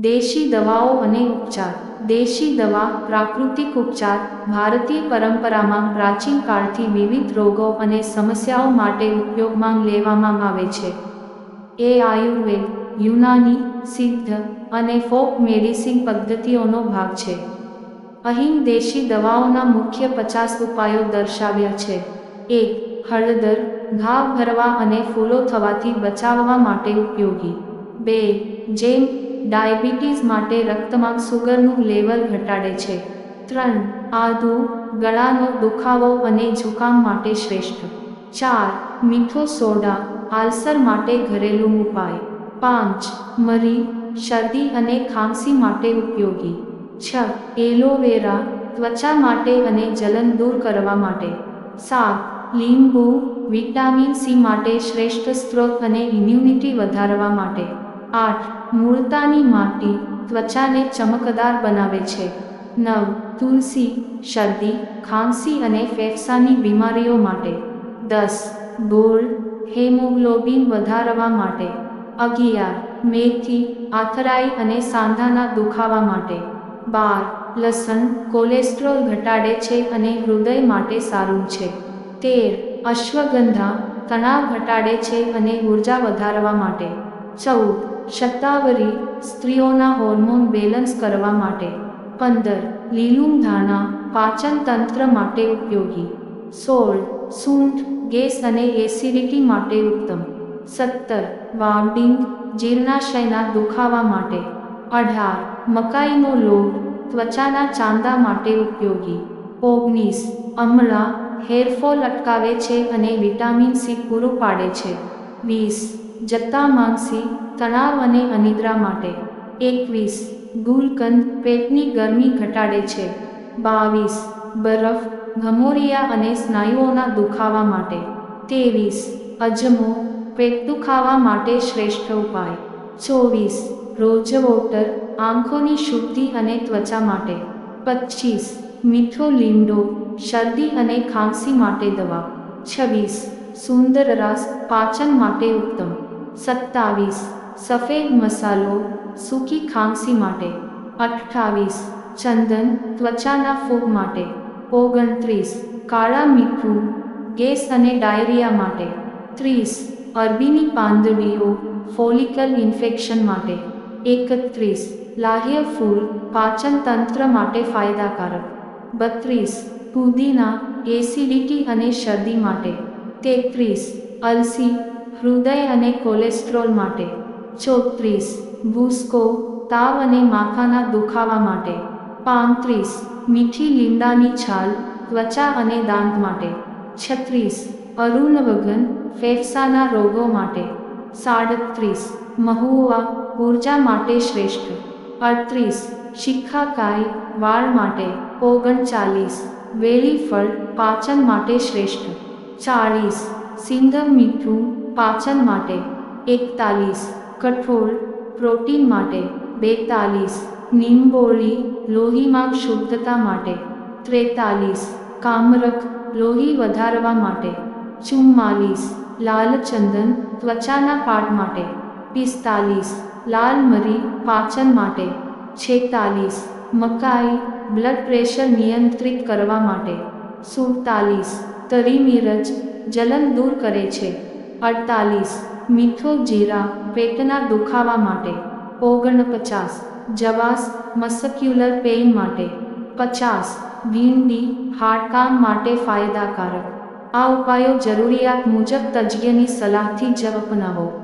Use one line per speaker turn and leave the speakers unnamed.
દેશી દવાઓ અને ઉપચાર. દેશી દવા, પ્રાકૃતિક ઉપચાર, ભારતીય પરંપરામાં પ્રાચીન કાળથી વિવિધ રોગો અને સમસ્યાઓ માટે ઉપયોગમાં લેવામાં આવે છે. એ આયુર્વેદ, યુનાની, સિદ્ધ અને ફોક મેડિસિન પદ્ધતિઓનો ભાગ છે. અહીં દેશી દવાઓના મુખ્ય પચાસ ઉપાયો દર્શાવ્યા છે. એક, હળદર, ઘા ભરવા અને ફૂલો થવાથી બચાવવા માટે ઉપયોગી. બે, જેમ ડાયાબિટીસ માટે રક્તમાં સુગરનું લેવલ ઘટાડે છે. ત્રણ, આદુ, ગળાનો દુખાવો અને ઝુકામ માટે શ્રેષ્ઠ. ચાર, મીઠો સોડા, આલ્સર માટે ઘરેલું ઉપાય. પાંચ, મરી, શરદી અને ખાંસી માટે ઉપયોગી. છ, એલોવેરા, ત્વચા માટે અને જલન દૂર કરવા માટે. સાત, લીંબુ, વિટામિન સી માટે શ્રેષ્ઠ સ્ત્રોત અને ઇમ્યુનિટી વધારવા માટે. આઠ મૂળતાની માટી ત્વચાને ચમકદાર બનાવે છે. નવ તુલસી, શરદી, ખાંસી અને ફેફસાની બીમારીઓ માટે. દસ ગોળ હેમોગ્લોબિન વધારવા માટે. અગિયાર મેથી, આથરાઈ અને સાંધાના દુખાવા માટે. બાર લસણ કોલેસ્ટ્રોલ ઘટાડે છે અને હૃદય માટે સારું છે. તેર અશ્વગંધા તણાવ ઘટાડે છે અને ઊર્જા વધારવા માટે. ચૌદ શતાવરી સ્ત્રીઓના હોર્મોન બેલેન્સ કરવા માટે પંદર લીલું ધાણા પાચન તંત્ર માટે ઉપયોગી. સોળ સૂંઠ ગેસ અને એસિડિટી માટે ઉત્તમ. સત્તર વાવડિંગ જીર્ણાશયના દુખાવા માટે. અઢાર મકાઈનો લોટ ત્વચાના ચાંદા માટે ઉપયોગી. ઓગણીસ અમળા હેરફોલ અટકાવે છે અને વિટામિન સી પૂરું પાડે છે. વીસ જત્તા માંગસી તણાવ અને અનિદ્રા માટે. એકવીસ. ગુલકંદ પેટની ગરમી ઘટાડે છે. બાવીસ. બરફ, ઘમોરિયા અને સ્નાયુઓના દુખાવા માટે. ત્રેવીસ. અજમો, પેટ દુખાવા માટે શ્રેષ્ઠ ઉપાય. ચોવીસ. રોજ વોટર, આંખોની શુદ્ધિ અને ત્વચા માટે. પચીસ. મીઠો લીંડો શરદી અને ખાંસી માટે દવા. છવ્વીસ. સુંદર રસ, પાચન માટે ઉત્તમ. સત્તાવીસ. સફેદ મસાલો સૂકી ખાંસી માટે. અઠ્ઠાવીસ. ચંદન ત્વચાના ફૂગ માટે. ઓગણત્રીસ. કાળા મીઠું ગેસ અને ડાયરિયા માટે. ત્રીસ. અરબીની પાંદડીઓ ફોલિકલ ઇન્ફેક્શન માટે. એકત્રીસ. લાહ્ય ફૂલ પાચન તંત્ર માટે ફાયદાકારક. બત્રીસ. પુદીના એસિડિટી અને શરદી માટે. તેત્રીસ. અલસી હૃદય અને કોલેસ્ટ્રોલ માટે ચોત્રીસ ભૂસકો, તાવ અને માથાના દુખાવા માટે પાંત્રીસ મીઠી લીમડાની છાલ, ત્વચા અને દાંત માટે, છત્રીસ અરુણવગન ફેફસાના રોગો માટે, સાડત્રીસ, મહુવા, ઊર્જા માટે શ્રેષ્ઠ, અડત્રીસ શિખાકાય વાળ માટે, ઓગણચાલીસ, વેલી ફળ, પાચન માટે શ્રેષ્ઠ, ચાળીસ સિંધવ મીઠું પાચન માટે એકતાલીસ, કઠોળ પ્રોટીન માટે બેતાલીસ, નિંબોળી લોહીમાં શુદ્ધતા માટે ત્રેતાલીસ, કામરક લોહી વધારવા માટે ચુમ્માલીસ લાલચંદન ત્વચાના પાટ માટે પિસ્તાલીસ, લાલ મરી પાચન માટે છેતાલીસ, મકાઈ બ્લડ પ્રેશર નિયંત્રિત કરવા માટે સુડતાલીસ, તરી મિરચ જલન દૂર કરે છે. અડતાલીસ. મીઠો જીરા પેટના દુખાવા માટે. ઓગણપચાસ. જવાસ મસ્ક્યુલર પેઇન માટે. પચાસ. ભીંડી હાડકામ માટે ફાયદાકારક. આ ઉપાયો જરૂરિયાત મુજબ તજ્ઞની સલાહથી જ અપનાવો.